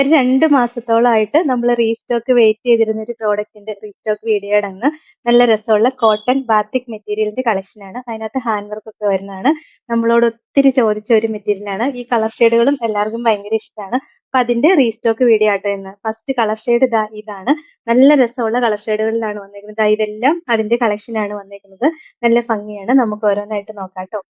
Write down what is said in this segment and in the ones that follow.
ഒരു രണ്ട് മാസത്തോളമായിട്ട് നമ്മൾ റീസ്റ്റോക്ക് വെയിറ്റ് ചെയ്തിരുന്ന ഒരു പ്രോഡക്റ്റിന്റെ റീസ്റ്റോക്ക് വീഡിയോ ആണ് നല്ല രസമുള്ള കോട്ടൺ ബാത്തിക് മെറ്റീരിയലിന്റെ കളക്ഷൻ ആണ്. അതിനകത്ത് ഹാൻഡ് വർക്ക് ഒക്കെ വരുന്നതാണ്. നമ്മളോട് ഒത്തിരി ചോദിച്ച ഒരു മെറ്റീരിയലാണ് ഈ കളർ ഷെയ്ഡുകളും എല്ലാവർക്കും ഭയങ്കര ഇഷ്ടമാണ്. അപ്പൊ അതിന്റെ റീസ്റ്റോക്ക് വീഡിയോ ആട്ടോ ഇന്ന്. ഫസ്റ്റ് കളർ ഷെയ്ഡ് ഇതാ ഇതാണ്. നല്ല രസമുള്ള കളർ ഷെയ്ഡുകളിലാണ് വന്നിരിക്കുന്നത് ഇതെല്ലാം അതിന്റെ കളക്ഷൻ ആണ് വന്നിരിക്കുന്നത് നല്ല ഭംഗിയാണ്. നമുക്ക് ഓരോന്നായിട്ട് നോക്കാം ട്ടോ.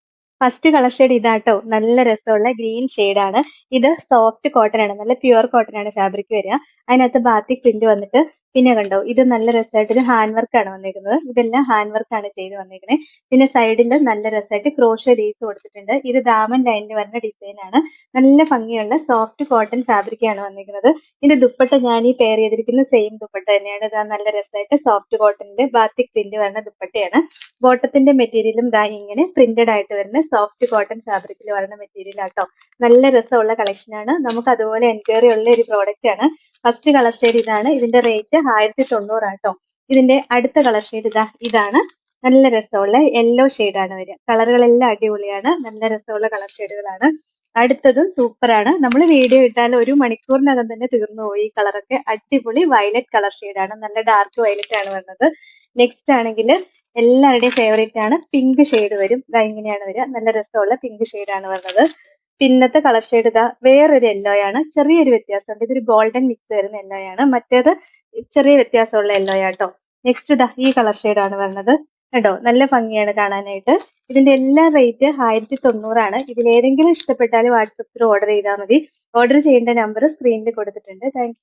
ഫസ്റ്റ് കളർ ഷെയ്ഡ് ഇതാട്ടോ. നല്ല രസമുള്ള ഗ്രീൻ ആണ്. ഇത് സോഫ്റ്റ് കോട്ടൺ ആണ്. നല്ല പ്യുവർ കോട്ടൺ ആണ് ഫാബ്രിക് വരിക. അതിനകത്ത് ബാത്തിക് പ്രിന്റ് വന്നിട്ട് പിന്നെ കണ്ടോ ഇത് നല്ല രസമായിട്ട് ഒരു ഹാൻഡ് വർക്ക് ആണ് വന്നിരിക്കുന്നത് ഇതെല്ലാം ഹാൻഡ് വർക്ക് ആണ് ചെയ്ത് വന്നിരിക്കുന്നത് പിന്നെ സൈഡിൽ നല്ല രസമായിട്ട് ക്രോഷ ലേസ് കൊടുത്തിട്ടുണ്ട്. ഇത് ദാമൻ ലൈനിൽ വരുന്ന ഡിസൈൻ ആണ്. നല്ല ഭംഗിയുള്ള സോഫ്റ്റ് കോട്ടൺ ഫാബ്രിക് ആണ് വന്നിരിക്കുന്നത് ഇതിന്റെ ദുപ്പട്ട ഞാൻ ഈ പെയർ ചെയ്തിരിക്കുന്ന സെയിം ദുപ്പട്ട തന്നെയാണ്. ഇതാ നല്ല രസമായിട്ട് സോഫ്റ്റ് കോട്ടണിന്റെ ബാത്തിക് പ്രിന്റ് വരുന്ന ദുപ്പട്ടയാണ്. ബോട്ടത്തിന്റെ മെറ്റീരിയലും ദാ ഇങ്ങനെ പ്രിന്റഡ് ആയിട്ട് വരുന്ന സോഫ്റ്റ് കോട്ടൺ ഫാബ്രിക്കിൽ വരുന്ന മെറ്റീരിയൽ ആട്ടോ നല്ല രസമുള്ള കളക്ഷൻ ആണ്. നമുക്ക് അതുപോലെ എൻക്വയറി ഉള്ള ഒരു പ്രോഡക്റ്റ് ആണ്. ഫസ്റ്റ് കളർ ഷെയ്ഡ് ഇതാണ്. ഇതിന്റെ റേറ്റ് ആയിരത്തി തൊണ്ണൂറാട്ടോ ഇതിന്റെ അടുത്ത കളർ ഷെയ്ഡ് ഇതാ ഇതാണ്. നല്ല രസമുള്ള യെല്ലോ ആണ് വരിക. കളറുകളെല്ലാം അടിപൊളിയാണ്. നല്ല രസമുള്ള കളർ ഷെയ്ഡുകളാണ് അടുത്തതും സൂപ്പറാണ് നമ്മൾ വീഡിയോ ഇട്ടാൽ ഒരു മണിക്കൂറിനകം തന്നെ തീർന്നു പോയി. ഈ കളറൊക്കെ അടിപൊളി വയലറ്റ് കളർ ആണ്. നല്ല ഡാർക്ക് വയലറ്റ് ആണ് വരുന്നത് നെക്സ്റ്റ് ആണെങ്കിൽ എല്ലാവരുടെയും ഫേവറേറ്റ് ആണ്. പിങ്ക് ഷെയ്ഡ് വരും. ഇങ്ങനെയാണ് വരിക. നല്ല രസമുള്ള പിങ്ക് ആണ് വരുന്നത് പിന്നത്തെ കളർ ഷെയ്ഡ് ഇതാ വേറൊരു യെല്ലോ ആണ് ചെറിയൊരു വ്യത്യാസമുണ്ട്. ഇതൊരു ഗോൾഡൻ മിക്സ് വരുന്ന യെല്ലോ ആണ് മറ്റേത് ചെറിയ വ്യത്യാസമുള്ള യെല്ലോ ആട്ടോ നെക്സ്റ്റ് ഇതാ ഈ കളർ ആണ് വരുന്നത് കേട്ടോ നല്ല ഭംഗിയാണ് കാണാനായിട്ട്. ഇതിന്റെ എല്ലാ റേറ്റ് ആയിരത്തി തൊണ്ണൂറാണ് ഇതിലേതെങ്കിലും ഇഷ്ടപ്പെട്ടാൽ വാട്സപ്പ് ത്രൂ ഓർഡർ ചെയ്താൽ മതി. ഓർഡർ ചെയ്യേണ്ട നമ്പർ സ്ക്രീനിൽ കൊടുത്തിട്ടുണ്ട്. താങ്ക്